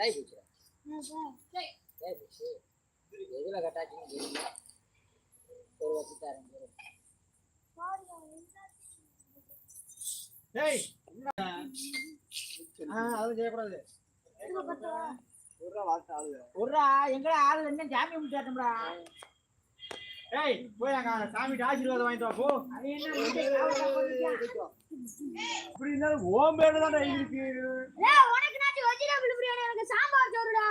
கட்டாயி போச்சு கட்டாயி போச்சு எதுல கட்டாச்சுன்னு தெரியல ஒரு வச்சுட்டாரு டேய் ஆ அது செய்யக்கூடாது. ஒருடா எங்கடா ஆள் என்ன ஜாமி முடிச்சாட்டோம்டா டேய் போய் அங்க சாமிகிட்ட ஆசீர்வாதம் வாங்கிட்டு வா போ? அப்படி இருந்தாலும் ஓம் தான் இருக்கு. வெஜிடபிள் பிரியாணி எனக்கு சாம்பார் சோறுடா.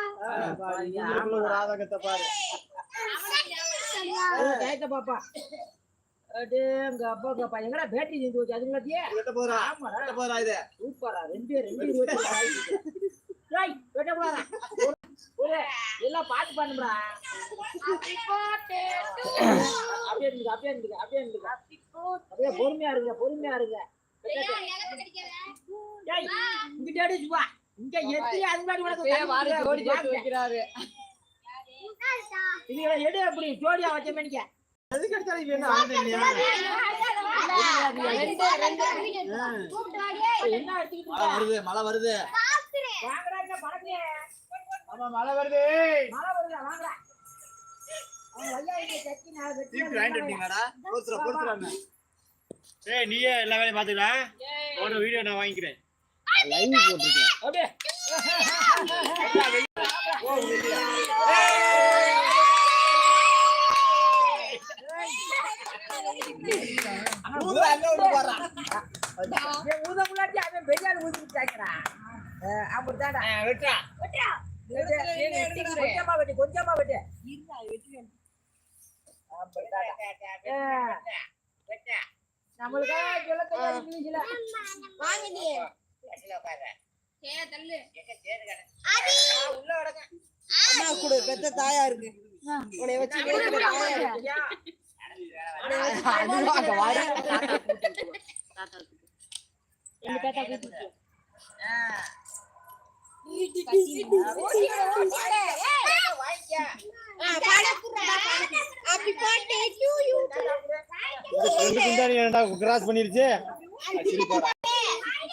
ஆதங்கத்தை பாரு. டயத்தை பாப்பா. அடே எங்க அப்பா அப்பா. எங்கடா பேட்டரி செஞ்சு வச்சு? அதுங்களாத்தியே வெட்ட போறா. போறா இது. சூப்பரா. ரெண்டு ரெண்டு டேய் போறா ஒரு எல்லாம் பாத்து பண்ணுடா அப்படியே இருந்துக்க அப்படியே இருந்துக்க அப்படியே இருந்துக்க அப்படியே பொறுமையா இருங்க பொறுமையா இருங்க. டேய் இங்க எத்தி அது மாதிரி உனக்கு ஜோடி ஜோடி வைக்கிறாரு. இதுல எடு அப்படி ஜோடியா வச்ச மணிக்க. எதுக்கு எடுத்தாலும் இவன் என்ன ஆளுங்க இல்லையா மழை வருது மழை வருது. ஆமா மழை வருது. வருதா? ஏய் நீயே எல்லா வேலையும் பாத்துக்கலாம் ஒரு வீடியோ நான் வாங்கிக்கிறேன். லைவ் போட்டுருக்கேன் அப்படியே கொஞ்சமா வெட்டி கொஞ்சமா வெட்டி. ஆ. நம்மளுக்கா சொல்ல தெரியாது இங்கிலீஷ்ல உள்ள கிடக்க அம்மா கூட பெத்த தாயா இருக்கு. உன்னை வச்சு தாயா இருக்கு. கிராஸ் பண்ணிருச்சு?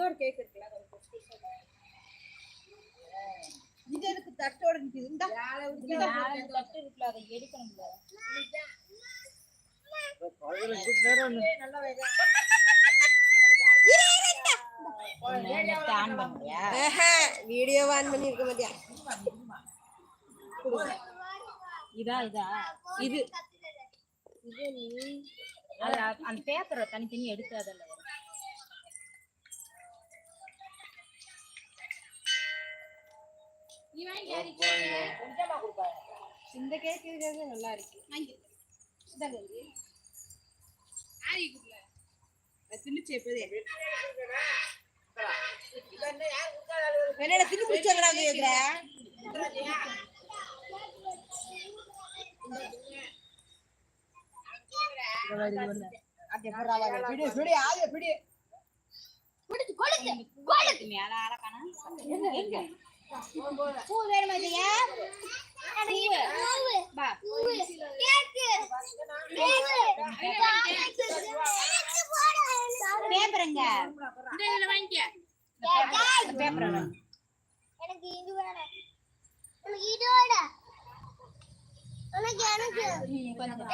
இன்னொரு கேக் இருக்குல்ல அது. இது எதுக்கு தட்டோட நிக்குது? இந்தா. ஆஹா, வீடியோ ஆன் பண்ணி இருக்க மாட்டியா இதா இதா. இது. அது அந்த பேப்பரை தனித்தனி எடுத்து அதில் இந்த கேக் இருக்கிறது நல்லா இருக்கு. என்னடா திணி பிடிச்சாங்கடா கேக்குற? பிடி பிடி ஆளு பிடி மேல ஆளக்கானா பூ வேணுமா ஐயா பேப்பருங்க. பேப்பர் எனக்கு இது வேணும் எனக்கு இது வேணும் எனக்கு எனக்கு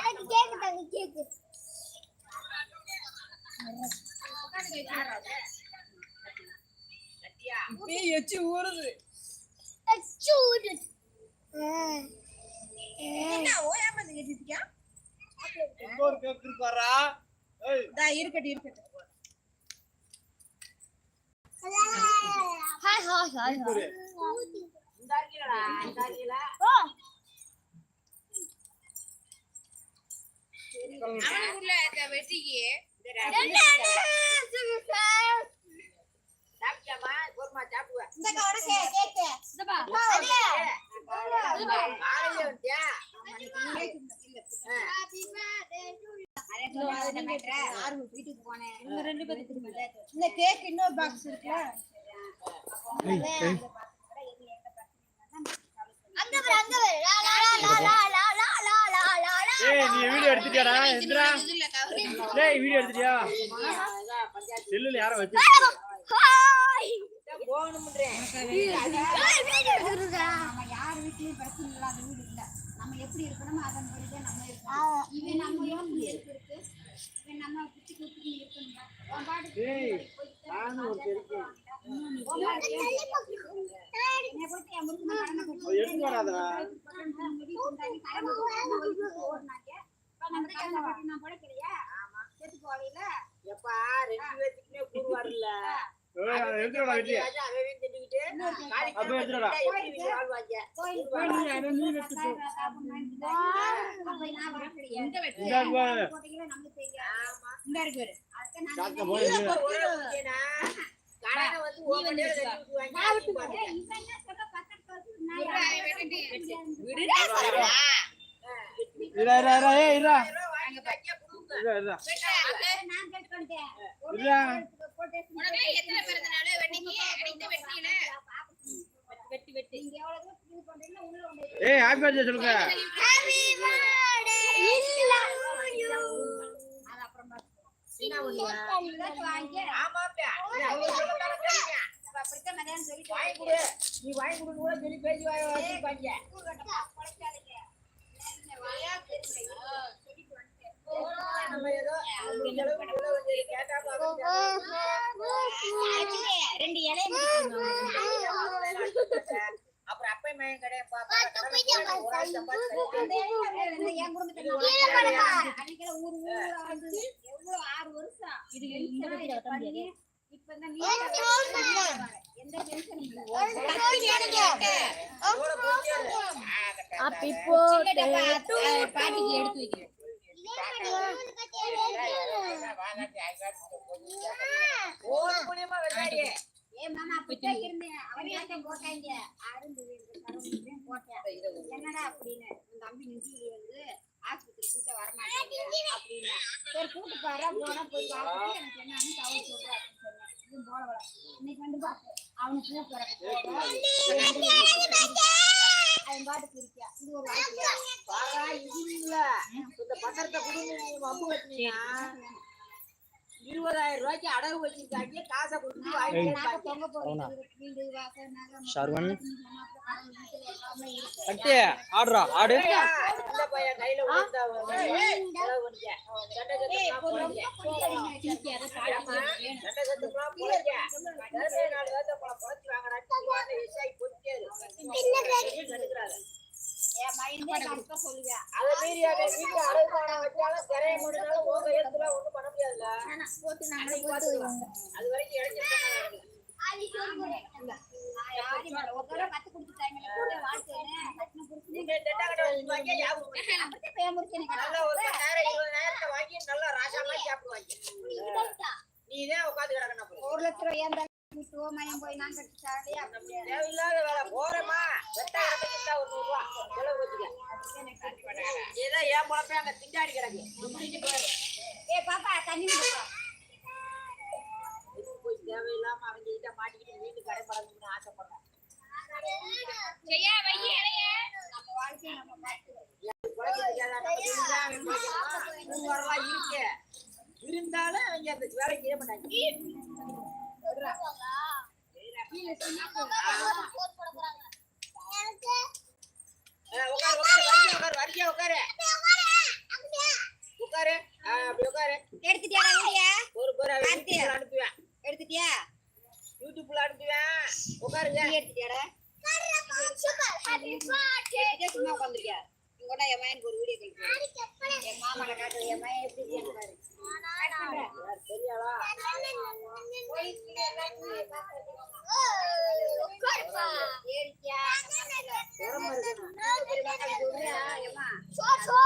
எனக்கு கேக்கு தாங்க கேக்கு நீ எச்சு ஊறுது. சூடு இருக்கட்டும் இருக்கட்டும். வெட்டிக்கு. இந்த கே கேக்கு இந்த பா அடியே காலையில வந்துட்டியா? வீட்டுக்கு போனேன் இந்த கேக் இன்னொரு பாக்ஸ் இருக்குல்ல அங்க வர அங்க வர லா லா லா லா லா லா லா லா லா லா ஏய் நீ வீடியோ எடுத்துட்டியாடா டேய் வீடியோ எடுத்துட்டியா செல்லுல யாரோ வச்சு நம்ம யார் வீட்லயும் பிரச்சனை இல்லாத வீடு நம்ம எப்படி இருக்கணுமோ அதன் படிதான் நம்ம இருக்கணும் இவன் நம்ம எப்படி இருக்கு இவன் நம்ம குச்சி குச்சி இருக்கணும் எப்பா ரெண்டு பேத்துக்குமே கூறு வரல இரா. இரா. இரா இரா இரா. இரா எத்தனை பிறந்த நாள் வெட்டிக்கு வெட்டி வெட்டி நீங்க எவ்வளவு ஃபீல் பண்றீங்க உள்ள சொல்லுங்க. நீ வாங்கி கொடுக்க கூட சொல்லி பேசி ரெண்டு இலையை அப்புறம் அப்பா மயம் கிடையாது எவ்வளவு ஆறு வருஷம் இது இப்ப எந்த டென்ஷன் இல்ல அப்ப இப்போ பாட்டிக்கு எடுத்து வைக்கிறேன் என்னடா அப்படின்னு. தம்பி நெஞ்சு வந்து ஆஸ்பத்திரி கூட்ட வரமாட்டேன் அப்படின்னு. சரி கூட்டு பாரு போனா போய் பார்த்துட்டு எனக்கு என்னன்னு தவறு சொல்றேன் அப்படின்னு இன்னைக்கு வந்து பார்த்தேன் அவனுக்கு அவன் பாட்டுக்கு இருக்கியா? இது ஒரு வாழ்க்கையா இந்த பத்திரத்தை கொடுங்க, நீ வம்பு இருபதாயிரம் ரூபாய்க்கு அடகு வச்சிருக்காங்க. காசை கொடுத்து சர்வன் அதை பண்ண முடியாதுல்ல. அது வரைக்கும் நல்லா ஒரு வாங்கி நல்லா ராஜா மாதிரி சாப்பிடுவாங்க நீதான் உட்காந்து கிடக்கணும் ஒரு போய் நான் கட்டி தேவையில்லாத வேலை. போறேமா ஏதோ ஏன் முழப்பே அங்க திண்டாடி கிடக்கு ஏ பாப்பா தண்ணி போய் தேவையில்லாம அவங்ககிட்ட மாட்டிக்கிட்டு வீட்டு கடை படணும்னு ஆசைப்படுறேன் நம்ம வாழ்க்கையை இருந்தாலும் அவங்க வேலை செய்ய மாட்டாங்க உட்காரு உட்காரு வரியா உட்காரு உட்காரு அப்படி உட்காரு எடுத்துட்டியா வீடியோ ஒரு பேர் அனுப்புவேன் எடுத்துட்டியா யூடியூப்ல அனுப்புவேன் உட்காருங்க எடுத்துட்டியாடா சும்மா உட்காந்துருக்கியா கூட என் மயனுக்கு ஒரு வீடியோ கழிப்பேன் என் மாமனை என் மயன் எப்படி சோ சோ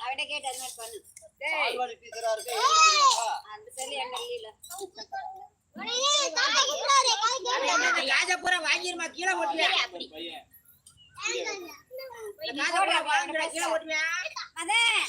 அவன் கேட்டு பண்ணு. அந்த சொல்லி என்ன வாங்கிருமா? கீழே ஓட்டுவியா வாங்கிடுவா கீழே ஓட்டுவியா அதான்